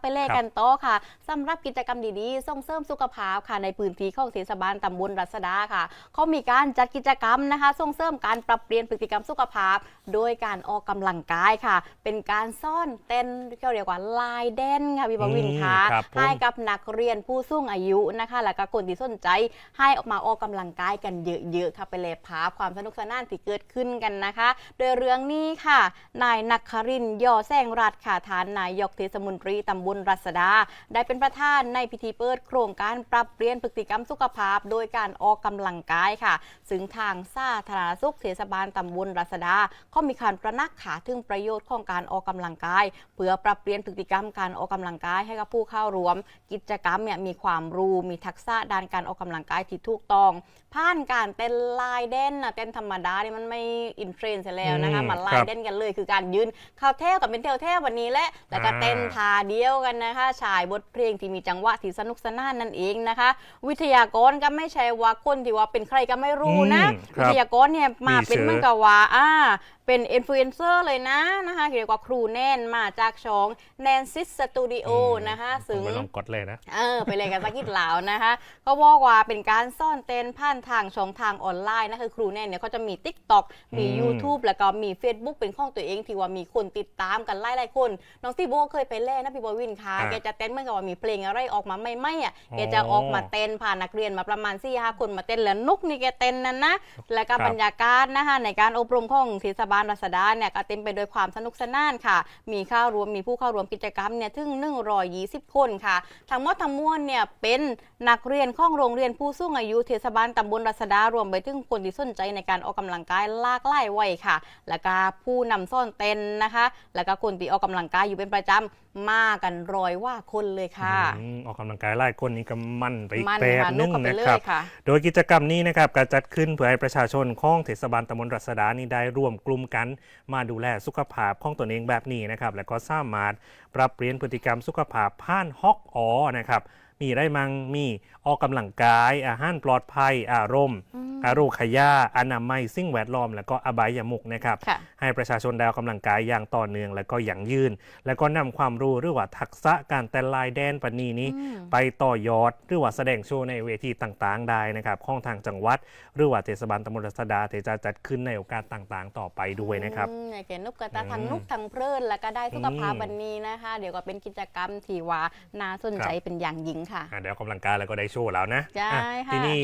ไปเล่กันโตอค่ะสำหรับกิจกรรมดีๆ ส่งเสริมสุขภาพค่ะในพื้นที่ของเทศบาลตำบลรัศดาค่ะเขามีการจัดกิจกรรมนะคะ ส่งเสริมการปรับเปลี่ยนพฤติกรรมสุขภาพ โดยการออกกำลังกายค่ะ เป็นการซ่อนเต้นที่เขาเรียกว่าลายเด่นค่ะพี่บวินค่ะอืมครับผมให้กับนักเรียนผู้สูงอายุนะคะ แล้วก็คนที่สนใจให้ออกมาออกกำลังกายกันเยอะๆค่ะไปเลยภาพความสนุกสนานที่เกิดขึ้นกันนะคะ โดยเรื่องนี้ค่ะ นายนักครินทร์ยอแซงรัฐค่ะฐานนายกเทศมนตรีตำบลรัศดา ได้เป็นประธานในพิธีเปิดโครงการปรับเปลี่ยนพฤติกรรมสุขภาพ โดยการออกกำลังกายค่ะ ซึ่งทางสาธารณสุขเทศบาลตำบลรัศดาเขามีการประนักขาถึงประโยชน์ของการออกกำลังกาย เพื่อปรับเปลี่ยนพฤติกรรมการออกกำลังกายให้กับผู้เข้าร่วม กิจกรรมเนี่ยมีความรู้มีทักษะด้านการออกกำลังกายที่ถูกต้องผ่านการเต้นลายเด่นนะเต้นธรรมดานี่มันไม่อินเทรนด์เสียแล้วนะคะอืมมาลาคยรับเด่นกันเลย คือการยืนเข้าเทวกับเป็นเทวเทววันนี้แหละแล้วก็อ่าเต้นท่าเดียวกันนะคะชายบทเพลงที่มีจังหวะที่สนุกสนานนั่นเองนะคะ วิทยากรก็ไม่ใช่ว่าคนที่ว่าเป็นใครก็ไม่รู้นะอืมครับวิทยากรเนี่ยมามีเป็นชื่อเหมือนกับว่าอ่าเป็นอินฟลูเอนเซอร์เลยนะนะคะเรียกว่าครูแนนมาจากช่องแนนซิสสตูดิโอนะคะผมซึ่งไปลองกดเลยนะ เออไปเลยกันสักกิดเหลาวนะคะก็บอกว่าเป็นการซ่อนเต้นผ่านทางช่องทางออนไลน์นะคือครูแนนเนี่ยเขาจะมี Tik t o อกมี อืม YouTube แล้วก็มี Facebook เป็นของตัวเองที่ว่ามีคนติดตามกันไล่ๆคน น้องซีโบเคยไปเล่นนะพี่บอยวินค่ะอ่าแกจะเต้นเหมื่อนกับว่ามีเพลงอะไรออกมาไม่ไม่ๆอะอ๋อแกจะออกมาเต้นพานักเรียนมาประมาณ4ี่ห้าคนมาเต้นแล้วนุกนี่แกเต้นนั่นนะแล้วก็ครับบรรยากาศนะคะในการอบรมของเทศบาลรัศดาเนี่ยก็เต็มไปด้วยความสนุกสนานค่ะ มีเข้ารวมมีผู้เข้าร่วมกิจกรรมเนี่ยถึง 120 คนค่ะทั้งหมดทั้งมวลเนี่ยเป็นนักเรียนของโรงเรียนผู้สูงอายุเทศบาลตำบลรัศดารวมไปถึงคนที่สนใจในการออกกำลังกายหลากหลายวัยค่ะ แล้วก็ผู้นำซ่อนเต้นนะคะ แล้วก็คนที่ออกกำลังกายอยู่เป็นประจำมากันร้อยว่าคนเลยค่ะอืมออกกำลังกายไล่คนนี้ก็มั่นไปอีกมันแบบค่ะนึนุกงเข้าไปนะเลครับยค่ะโดยกิจกรรมนี้นะครับการจัดขึ้นเพื่อให้ประชาชนของเทศบาลตำบลรัศดานี่ได้ร่วมกลุ่มกัน มาดูแลสุขภาพของตนเองแบบนี้นะครับ แล้วก็สามารถปรับเปลี่ยนพฤติกรรมสุขภาพผ่านฮอกอ๋อนะครับ มีได้มังมีออกกำลังกายอาหารปลอดภัย อารมณ์อืมอาโรคยาอนามัยสิ่งแวดล้อม แล้วก็อบายมุกนะครับค่ะให้ประชาชนได้ออกกำลังกายอย่างต่อเนื่องและก็อย่างยืน แล้วก็นำความรู้หรือว่าทักษะการแต่งลายแดนปณีนี้อืมไปต่อยอดหรือว่าแสดงโชว์ในเวทีต่างๆ ได้นะครับของทางจังหวัด หรือว่าเทศบาลตำบลรัศดาที่จะจัดขึ้นในโอกาสต่างๆ ต่อไปด้วยนะครับอืมเนี่ยแกนุกกระตาทั้งอืมนุกทั้งเพลินแล้วก็ได้สุขภาพอืมวันนี้นะคะ เดี๋ยวก็เป็นกิจกรรมที่ว่าน่าสนใจครับเป็นอย่างยิ่งค่ะอะเดี๋ยวออกกำลังกายแล้วก็ได้โชว์แล้วนะใช่อะค่ะ ทีนี้